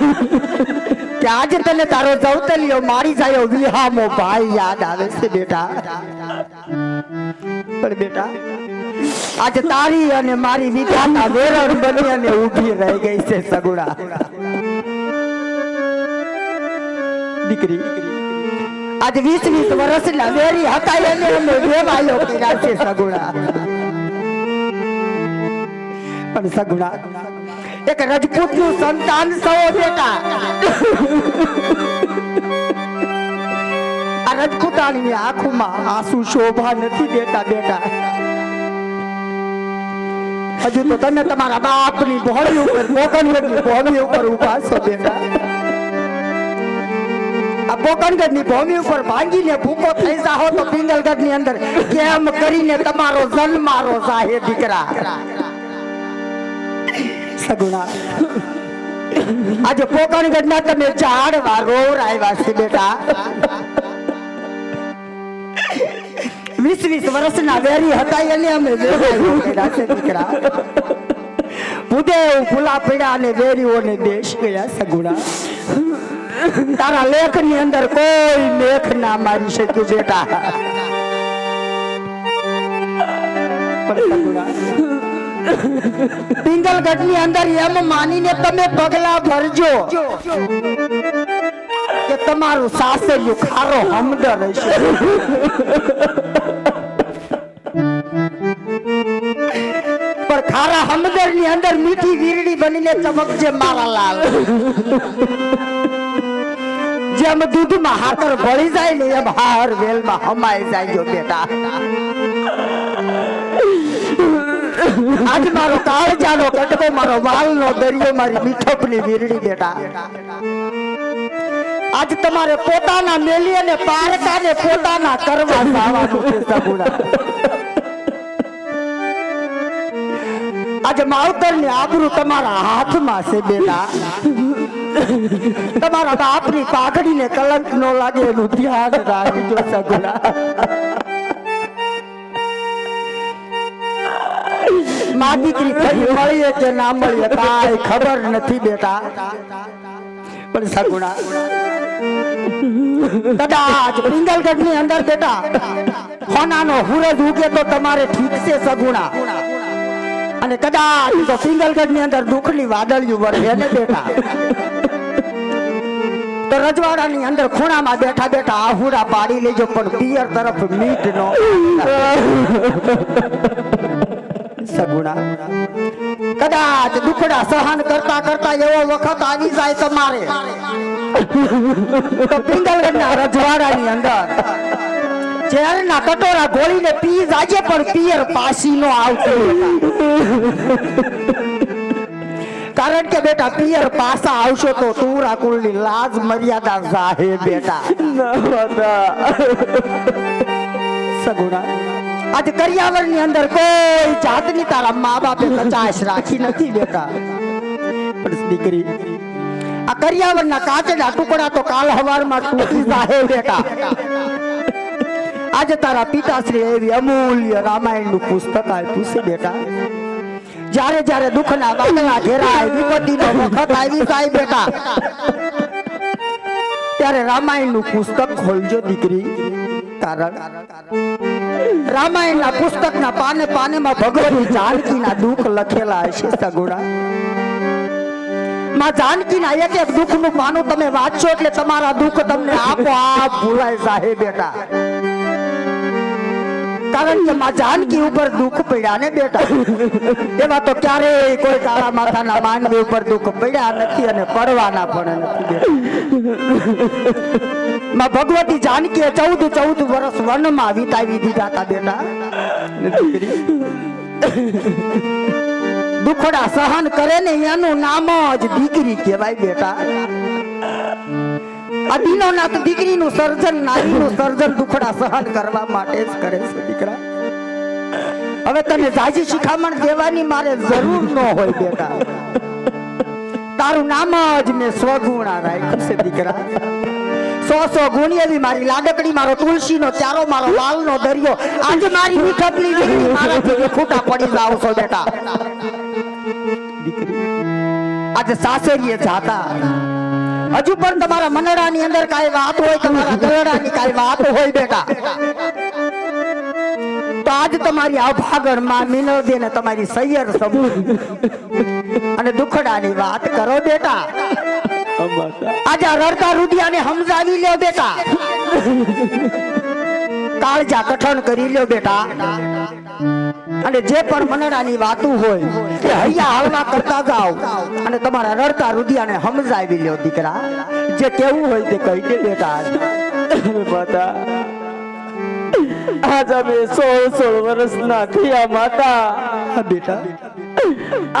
કે આજે તને તારો જવતલિયો મારી જાય વિહામો ભાઈ, યાદ આવે છે, બેટા. પણ બેટા, આજે તારી અને મારી વિધાતા વેરણ બની અને ઊભી રહી ગઈ છે સગુડા દીકરી, આજે વીસ વીસ વર્ષના વેરી હતા એને અમે વેવાયો કર્યા છે સગુણા. પણ સગુણા એક રજપૂતનું સંતાન સૌ બેટા આ રજપૂતાણીની આંખોમાં આંસુ શોભા નથી દેતા બેટા હજુ તો તમે તમારા બાપની ભોળી ઉપર, પોકણગઢની ભોળી ઉપર ઊભા છો બેટા આ ભૂમિ ભૂકો થઈ જાહો તો પિંગલગઢની અંદર કેમ કરીને તમારો જન્મારો જાહે દીકરા. સગુણા આજે પોકણગઢના તમે ચાર વાગો આવ્યા છે બેટા. વીસ વીસ વર્ષના વેરી હતા એને અમે દીકરા. ભૂદેવ ફૂલા પીડા અને વેરીઓને દેશ ગયા સગુણા તારા લેખની અંદર કોઈ લેખ ના મારી શક્યું બેટા. પિંગલગઢની અંદર એમ માનીને તમે પગલા ભરજો કે તમારું સાસરિયું ખારો હમદર હશે. પણ ખારા હમદરની અંદર મીઠી વીરડી બનીને ચમકજે મારા લાલ. જેમ દૂધમાં હાકર ભળી જાય ને એમ હાર વેલમાં હમાઈ જાય બેટા. આજ મારો કાળજાનો કટકો, મારો વાલનો દરિયો, મારી મીઠપની વીરડી બેટા. આજ તમારે પોતાના મેલી અને પારકાને પોતાના કરવા જવાનું છે, સગુણા. આજે માવતર ને આબરૂ તમારા હાથમાં છે, બેટા. તમારા બાપની પાઘડીને કલંક ન લાગે એનું ધ્યાન રાખજો, સગુણા. મા દીકરી ખરી મળીએ કે ના મળીએ કાંઈ ખબર નથી બેટા. પણ સગુણા. કદાચ પિંગલગઢની અંદર બેટા, હોનાનો હુરજ ઉગે તો તમારે ઠીક છે સગુણા. અને કદાચ તો પિંગલગઢની અંદર દુઃખની વાદળિયું વરસે ને બેટા. તો રજવાડાની અંદર ખૂણામાં બેઠા બેઠા આહુડા પાડી લેજો, પણ પિયર તરફ મીટ નો સગુણા. કદાચ દુખડા સહન કરતા કરતા એવો વખત આવી જાય તમારે. તો પિંગલગઢના રજવાડાની અંદર ઝેરના કટોરા ગોળીને પી જાજે પણ પિયર પાસી નો આવતો કારણ કે બેટા પિયર પાસા આવશો તો તુરા કુલની લાજ મર્યાદા જાહે બેટા. સગુણા. આજે કરિયાવરની અંદર કોઈ જાતની તારા મા બાપે કચાશ રાખી નથી બેટા. પણ દીકરી, આ કરિયાવર ના કાચના ટુકડા તો કાલ હવારમાં તૂટી જાહે બેટા. આજે તારા પિતાશ્રી એવી અમૂલ્ય રામાયણનું પુસ્તક આપ્યું છે બેટા. જ્યારે જ્યારે દુઃખના વાદળા ઘેરાય, વિપત્તિનો વખત આવી જાય બેટા. ત્યારે રામાયણનું પુસ્તક ખોલજો દીકરી. કારણ રામાયણના પુસ્તકના પાને પાનેમાં ભગવતી જાનકીના દુઃખ લખેલા હશે, સગુણા. માં જાનકીના એક એક દુઃખનું પાનું તમે વાંચો એટલે તમારા દુઃખ તમને આપોઆપ ભૂલાય સાહેબ બેટા. કારણ કે માં જાનકી ઉપર દુઃખ પડ્યા ને બેટા. એવા તો ક્યારેય કોઈ કાળા માથાના માનવી ઉપર દુઃખ પડ્યા નથી અને પડવાના પણ નથી માં ભગવતી જાનકીએ ચૌદ ચૌદ વર્ષ વનમાં વિતાવી દીધા હતા બેટા. દુખડા સહન કરે ને એનું નામ જ દીકરી કહેવાય બેટા. આ દીનોનાથ દીકરીનું સર્જન નારીનું સર્જન દુખડા સહન કરવા માટે જ કરે છે દીકરા. હવે તને જાજી શિખામણ દેવાની મારે જરૂર ન હોય બેટા. તારું નામ જ મેં સ્વગુણા રાખ્યું છે દીકરા. સો સો ગુણી એવી મારી લાડકડી, મારો તુલસીનો ચારો મારો વાલનો દરિયો. આજે મારી મીઠપની વીજળી મારાથી ખોટા પડી જાવ છો બેટા. દીકરી, આજે સાસરીએ જાતા. હજુ પણ તમારા મનડાની અંદર કાંઈ વાત હોય, તમારા દરડાની કાંઈ વાત હોય બેટા. તો આજ તમારી અભાગણમાં મિનોદે ને તમારી સૈયર સબૂત અને દુખડાની વાત કરો બેટા. આજે રડતા રુદિયાને સમજાવી લ્યો બેટા. કાળજા કઠણ કરી લ્યો બેટા. અને જે પણ મનડાની વાતું હોય એ હૈયા હાલવા કરતા જાઓ. અને તમારા રડતા રુદિયાને સમજાવી લ્યો દીકરા. જે કેવું હોય તે કહી દે બેટા. માતા આજ અમે સોળ સોળ વર્ષના થયા માતા. બેટા.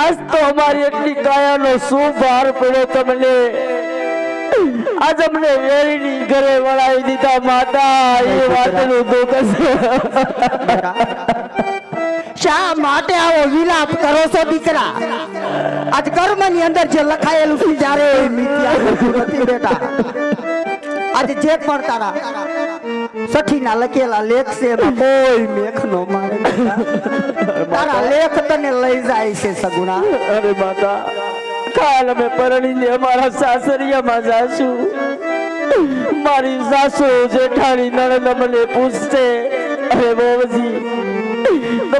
આજ તો અમારી એટલી કાયાનો શું ભાર પડ્યો તમને. આજ અમને વેરીની ઘરે વળાવી દીધા માતા. એ વાતનું દુઃખ શા માટે આવો વિલાપ કરો છો દીકરા. આજ કર્મની અંદર જે લખાયેલું છે જ્યારે નથી બેટા. આજે જે પણ તારા સઠીના લખેલા લેખ છે કોઈ મેખ નો મારે તારા લેખ તને લઈ જાય છે, સગુણા. અરે માતા, કાલ અમે પરણીને અમારા સાસરિયામાં જાશું. મારી સાસુ જેઠાણી નણંદ મને પૂછશે, અરે બહુજી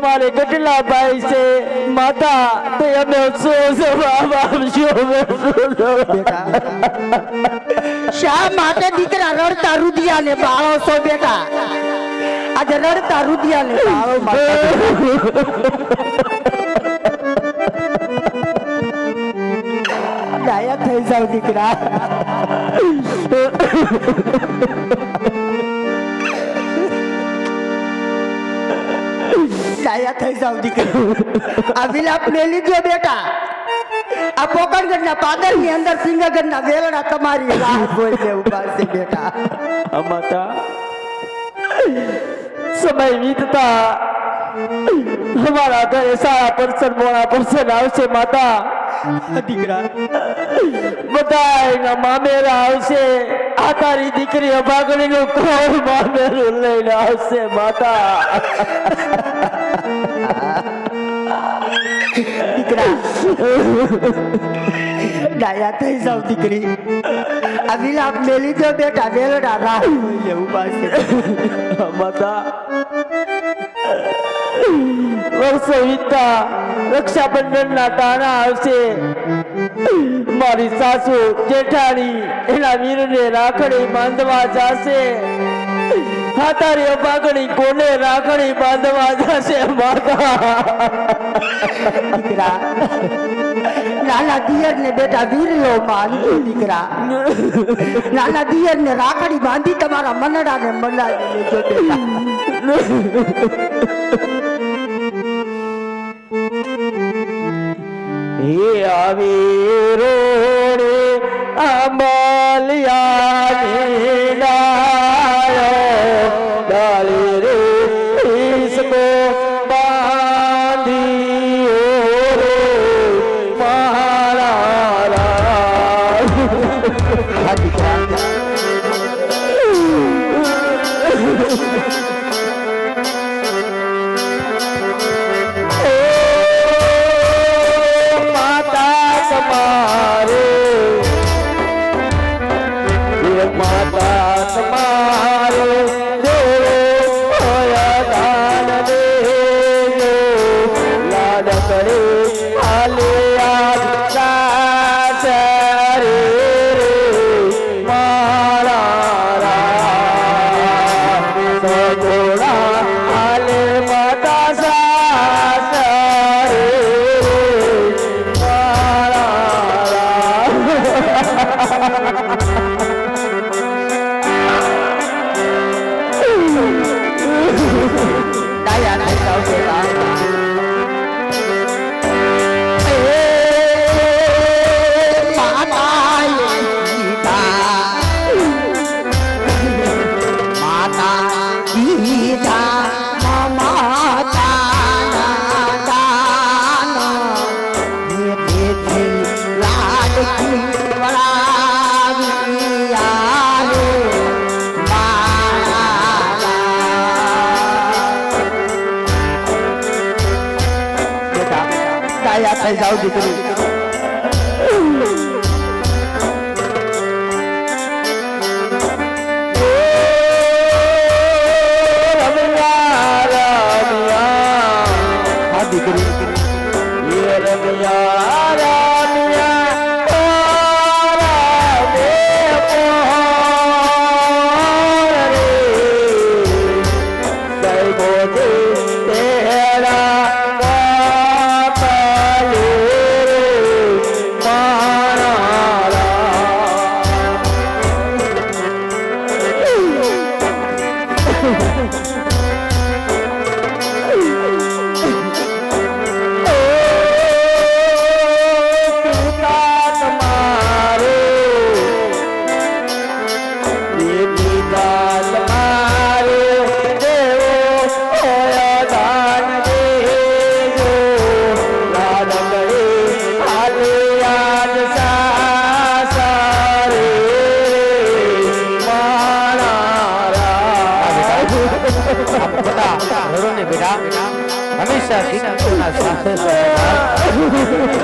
તમારે કેટલા ભાઈ છે. માતા તે અમે અમે શું માટે દીકરા રડતા રુદિયાને બાળો છો બેટા? આજે રડતા રુદિયાને બાળો થઈ જાવ દીકરા. ડાયા થઈ જાવ દીકરી. આ વિલાપ ને લીધો બેટા. આ પોકણગઢના પાદરની અંદર સિંહગઢના વેલણા તમારી રાહ જોઈને ઊભા છે બેટા. આ માતા. સમય વીતતા અમારા ઘરે સારા પરસન મોડા પરસન આવશે માતા. દીકરા. બધા એના મામેરા આવશે. આ તારી દીકરી અભાગણીનું કોણ મામેરું લઈને આવશે માતા? દીકરા ડાયા થઈ જાવ દીકરી. વિલાપ ને લીધો બેટા વેલણા રાહ એવું પાસે માતા. વર્ષો વીતતા રક્ષાબંધન ના તાણા આવશે. મારી સાસુ જેઠાણી એના વીરને રાખડી બાંધવા જાશે. હાતારી અપાગણી કોને રાખડી બાંધવા જશે માતા? દીકરા નાના દિયર ને બેટા વીરલો માનજો દીકરા. નાના દિયર ને રાખડી બાંધી તમારા મનડા ને મનાવી લેજો બેટા. હે આવી રોડે આંબલિયાને થઈ જાવ દીકરી. રમ્યા રમ્યા. હંમેશા દીકરીઓના સાથે.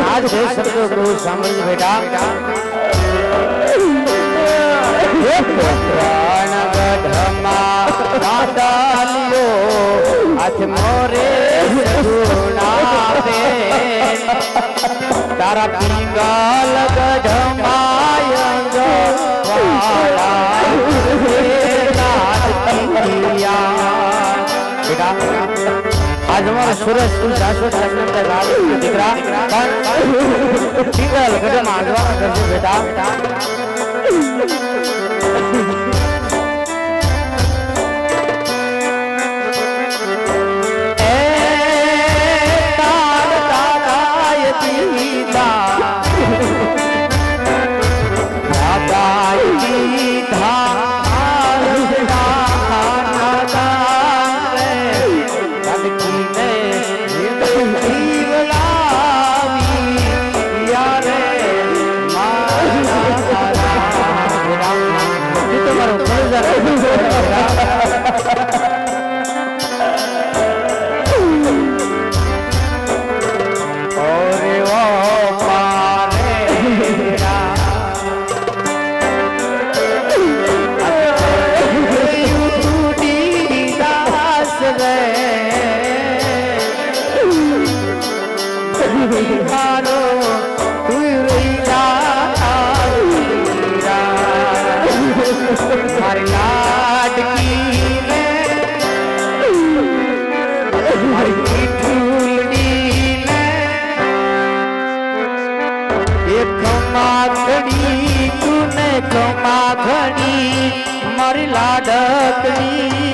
આજ જે શબ્દો કહું સાંભળજો બેટા ગઢમાં હાથ મોરે તારા પિંગલ ગઢમાયંગ આજ અમારો સુરત સ્કૂલ શાશ્વત લગ્ન લાલ દીકરા. પણ પિંગલ ગઢમાં આગવા કરજો બેટા. એક ને કમા ઘણી મારી લાડકણી